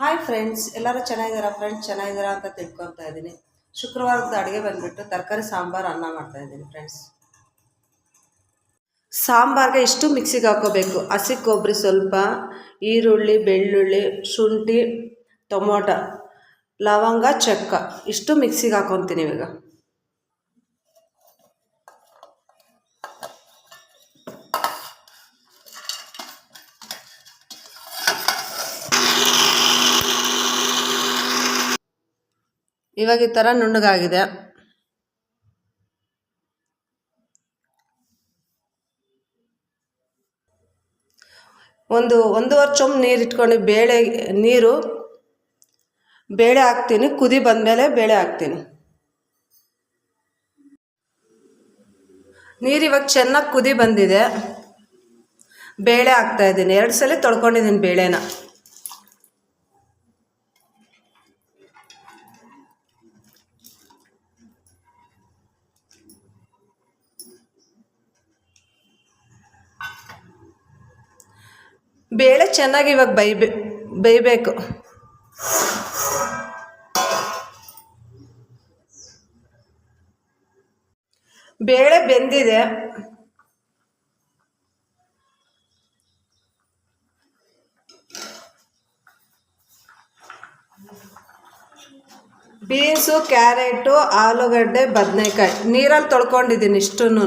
Hi friends ಎಲ್ಲರೂ ಚೆನ್ನಾಗಿದ್ದಾರಾ? Friends ಚೆನ್ನಾಗಿದ್ದಾರಾ ಅಂತ ತಿಳ್ಕೊತಾ ಇದ್ದೀನಿ. ಶುಕ್ರವಾರದ ಅಡುಗೆ ಬಂದುಬಿಟ್ಟು ತರಕಾರಿ, ಸಾಂಬಾರು, ಅನ್ನ ಮಾಡ್ತಾ ಇದ್ದೀನಿ ಫ್ರೆಂಡ್ಸ್ ಸಾಂಬಾರ್ಗೆ ಇಷ್ಟು ಮಿಕ್ಸಿಗೆ ಹಾಕೋಬೇಕು? ಹಸಿ ಕೊಬ್ಬರಿ ಸ್ವಲ್ಪ, ಈರುಳ್ಳಿ, ಬೆಳ್ಳುಳ್ಳಿ, ಶುಂಠಿ, ಟೊಮೊಟೊ, ಲವಂಗ, ಚಕ್ಕ. ಇಷ್ಟು ಮಿಕ್ಸಿಗೆ ಹಾಕೊತೀನಿ ಇವಾಗ. ಇವಾಗ ಈ ಥರ ನುಣ್ಣಗಾಗಿದೆ. ಒಂದು, ಒಂದೂವರೆ ಚೊಂಬು ನೀರು ಇಟ್ಕೊಂಡು ಬೇಳೆ, ನೀರು ಬೇಳೆ ಹಾಕ್ತೀನಿ. ಕುದಿ ಬಂದಮೇಲೆ ಬೇಳೆ ಹಾಕ್ತೀನಿ. ನೀರು ಇವಾಗ ಚೆನ್ನಾಗಿ ಕುದಿ ಬಂದಿದೆ. ಬೇಳೆ ಹಾಕ್ತಾಯಿದ್ದೀನಿ ಎರಡು ಸಲ ತೊಳ್ಕೊಂಡಿದ್ದೀನಿ ಬೇಳೆನ. ಬೇಳೆ ಚೆನ್ನಾಗಿ ಇವಾಗ ಬೈಬೇ ಬೇಯಬೇಕು. ಬೇಳೆ ಬೆಂದಿದೆ. ಬೀನ್ಸು ಕ್ಯಾರೆಟು ಆಲೂಗಡ್ಡೆ ಬದನೆಕಾಯಿ. ನೀರಲ್ಲಿ ತೊಳ್ಕೊಂಡಿದ್ದೀನಿ ಇಷ್ಟನ್ನು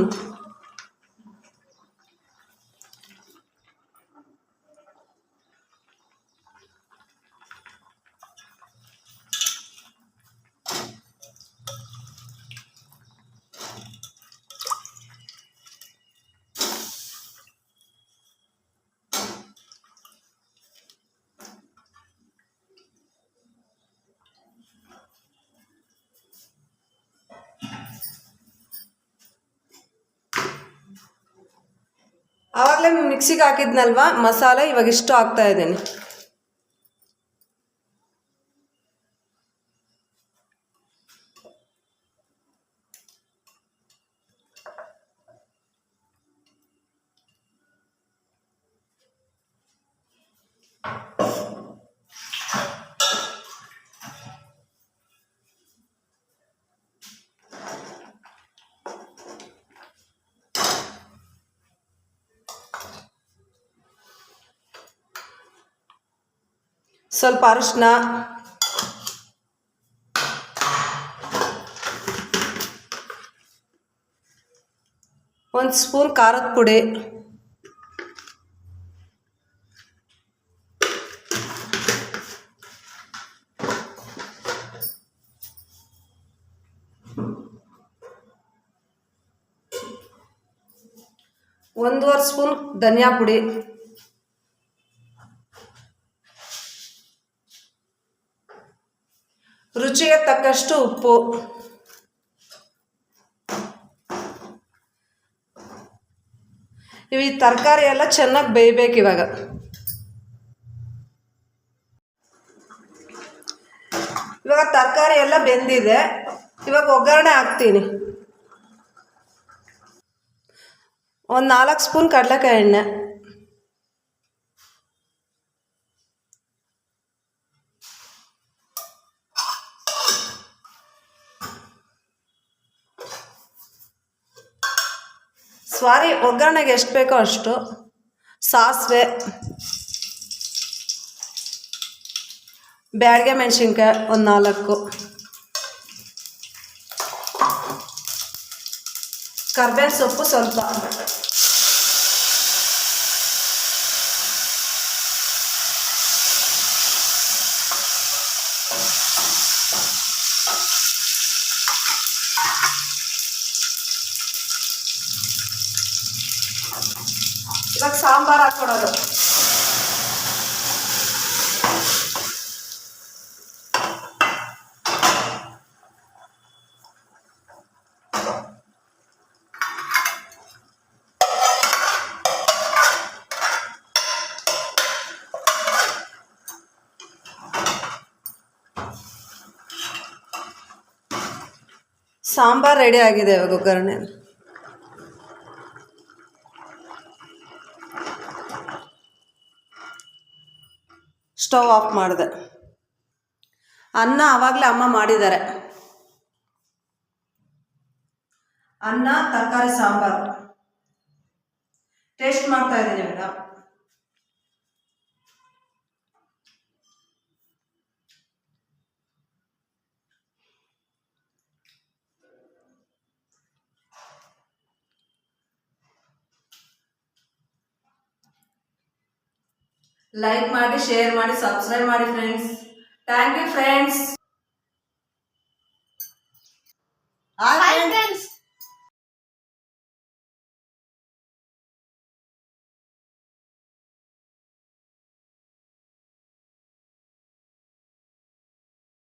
ಆವಾಗಲೇ ಮಿಕ್ಸಿಗೆ ಹಾಕಿದ್ನಲ್ವಾ? ಮಸಾಲೆ ಇವಾಗ ಇಷ್ಟು ಹಾಕ್ತಾ ಇದ್ದೀನಿ ಸ್ವಲ್ಪ ಅರಿಶಿನ ಒಂದು ಸ್ಪೂನ್ ಖಾರದ ಪುಡಿ. ಒಂದೂವರೆ ಸ್ಪೂನ್ ಧನಿಯಾ ಪುಡಿ. ರುಚಿಗೆ ತಕ್ಕಷ್ಟು ಉಪ್ಪು. ಇವು ಈ ತರಕಾರಿ ಎಲ್ಲ ಚೆನ್ನಾಗಿ ಬೇಯಬೇಕು ಇವಾಗ. ಇವಾಗ ತರಕಾರಿ ಎಲ್ಲ ಬೆಂದಿದೆ. ಇವಾಗ ಒಗ್ಗರಣೆ ಹಾಕ್ತೀನಿ. ಒಂದು ನಾಲ್ಕು ಸ್ಪೂನ್ ಕಡಲೆಕಾಯಿ ಎಣ್ಣೆ. ಸ್ವಾರಿ ಒಗ್ಗರಣೆಗೆ ಎಷ್ಟು ಬೇಕೋ ಅಷ್ಟು. ಸಾಸಿವೆ. ಬ್ಯಾಡಿಗೆ ಮೆಣಸಿನ್ಕಾಯಿ ಒಂದು ನಾಲ್ಕು. ಕರ್ಬೇವಿನ ಸೊಪ್ಪು ಸ್ವಲ್ಪ. ಇವಾಗ ಸಾಂಬಾರು ಹಾಕ್ಕೊಡೋದು ಸಾಂಬಾರು ರೆಡಿ ಆಗಿದೆ ಇವಾಗ ಒಗ್ಗರಣೆ ಸ್ಟವ್ ಆಫ್ ಮಾಡಿದೆ. ಅನ್ನ ಆವಾಗಲೇ ಅಮ್ಮ ಮಾಡಿದ್ದಾರೆ. ಅನ್ನ ತರಕಾರಿ ಸಾಂಬಾರು. ಟೇಸ್ಟ್ ಮಾಡ್ತಾ ಇದ್ದೀನಿ ಮೇಡಮ್. ಲೈಕ್ ಮಾಡಿ ಶೇರ್ ಮಾಡಿ ಸಬ್ಸ್ಕ್ರೈಬ್ ಮಾಡಿ friends thank you friends hi friends